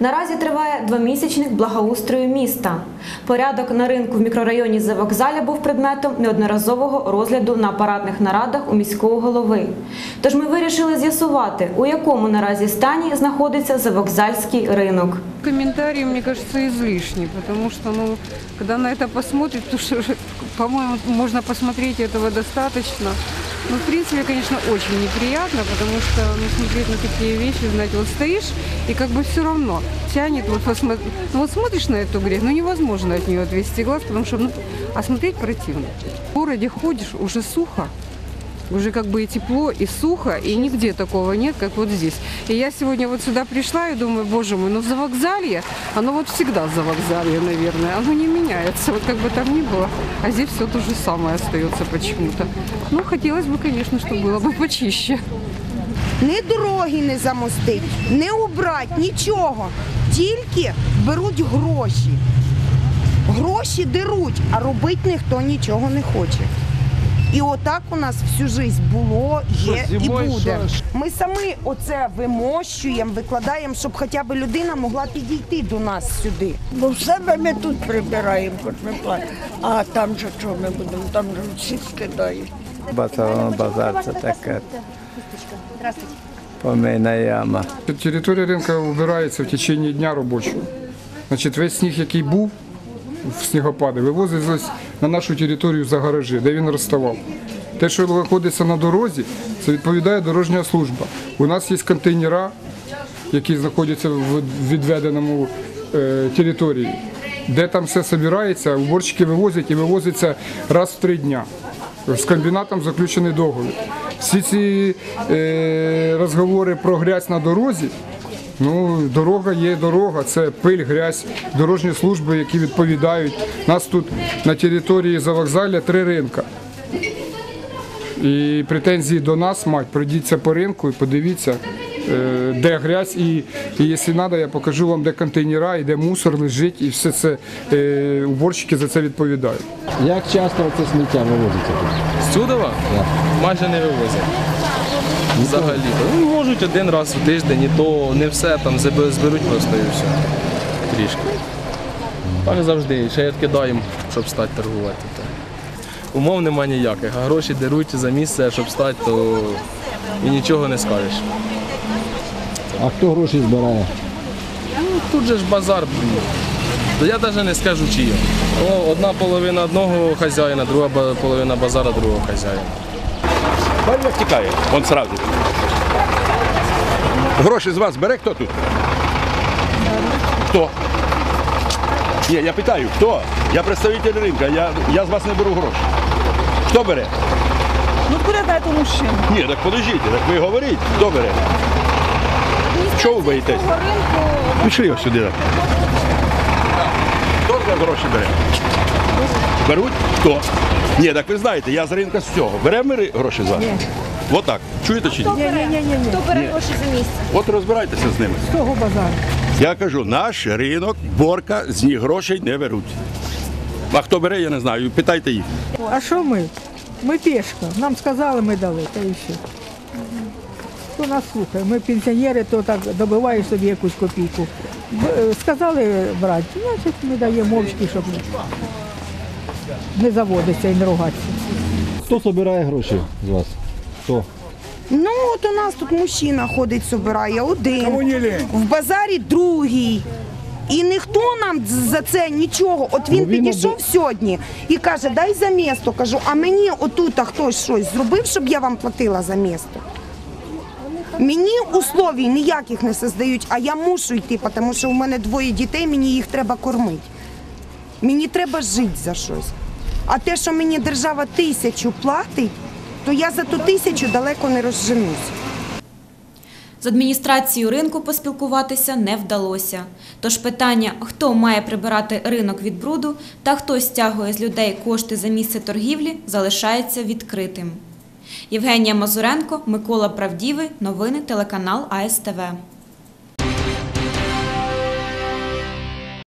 Наразі триває двомісячник благоустрою міста. Порядок на ринку в мікрорайоні Завокзаля був предметом неодноразового розгляду на апаратних нарадах у міського голови. Тож ми вирішили з'ясувати, у якому наразі стані знаходиться Завокзальський ринок. Комментарии, мне кажется, излишни, потому что, ну, когда на это посмотришь, то что, по-моему, можно посмотреть этого достаточно. Ну, в принципе, конечно, очень неприятно, потому что, ну, смотреть на такие вещи, знаете, вот стоишь, и как бы все равно тянет, вот, посмо- ну, вот смотришь на эту грязь, ну, невозможно от нее отвести глаз, потому что, ну, а смотреть противно. В городе ходишь, уже сухо, уже как бы и тепло, и сухо, и нигде такого нет, как вот здесь. И я сегодня вот сюда пришла и думаю, боже мой, ну за вокзалье, оно вот всегда за вокзалье, наверное, оно не меняется, вот как бы там ни было, а здесь все то же самое остается почему-то. Ну, хотелось бы, конечно, чтобы было бы почище. Ні дороги не замостить, не убрать, нічого. Тільки беруть гроші. Гроші деруть, а робити ніхто нічого не хоче. І отак у нас всю життя було, є і буде. Ми самі оце вимощуємо, викладаємо, щоб хоча б людина могла підійти до нас сюди. Бо в себе ми тут прибираємо, хоч ми платимо. А там же що ми будемо, там же всі скидають. Базар, базар це таке. Помийна яма. Територія ринку вбирається в течение дня робочого. Значить, весь сніг, який був в снігопади, вивозилось на нашу територію за гаражі, де він розставав. Те, що знаходиться на дорозі, це відповідає дорожня служба. У нас є контейнера, які знаходяться в відведеному е, території, де там все збирається, уборщики вивозять і вивозиться раз в три дня. З комбінатом заключений договір. Всі ці е, розговори про грязь на дорозі. Ну, дорога є дорога, це пиль, грязь, дорожні служби, які відповідають. Нас тут на території завокзалля три ринка. І претензії до нас мають. Пройдіться по ринку і подивіться, е, де грязь. І, і якщо треба, я покажу вам, де контейнера, і де мусор лежить, і все це е, уборщики за це відповідають. Як часто це сміття вивозиться? Сюдова? Майже не вивозять. Взагалі. Ну, можуть один раз в тиждень, і то не все, там зберуть просто і все. Трішки. Так завжди. Ще й відкидаємо, щоб стати торгувати. Умов нема ніяких, а гроші деруть за місце, щоб стати, то і нічого не скажеш. А хто гроші збирає? Ну, тут же ж базар. То я навіть не скажу чиї. Одна половина одного хазяїна, друга половина базара другого хазяїна. Бачиш, як тікає, он сразу. Гроші з вас бере хто тут? Хто? Ні, я питаю, хто? Я представитель ринка, я, я з вас не беру гроші. Хто бере? Ну куди дати мужчину? Ні, так подождіть, так ви говоріть, хто бере? Чого ви боїтесь? Пішли ось сюди. Хто з вас гроші бере? Беруть? Хто? Ні, так ви знаєте, я з ринка з цього. Беремо ми гроші з вас? Ні. Отак. Чуєте чи ні? Хто бере гроші за місце? От розбирайтеся з ними. З того базару. Я кажу, наш ринок, борка, з них грошей не беруть. А хто бере, я не знаю. Питайте їх. А що ми? Ми пішка. Нам сказали, ми дали, та і все. Хто нас слухає? Ми пенсіонери, то так добиваєш собі якусь копійку. Б- Сказали брати, значить ми даємо мовчки, щоб не заводитися і не ругатися. Хто збирає гроші з вас? Хто? Ну, от у нас тут мужчина ходить, собирає один. В базарі другий. І ніхто нам за це нічого. От він Ну, він підійшов оби- сьогодні і каже, дай за місто. Кажу, а мені отут хтось щось зробив, щоб я вам платила за місто. Мені условій ніяких не создають, а я мушу йти, тому що у мене двоє дітей, мені їх треба кормити. Мені треба жити за щось. А те, що мені держава тисячу платить, то я за ту тисячу далеко не розженусь. З адміністрацією ринку поспілкуватися не вдалося. Тож питання, хто має прибирати ринок від бруду та хто стягує з людей кошти за місце торгівлі, залишається відкритим. Євгенія Мазуренко, Микола Правдівий, новини телеканал АСТВ.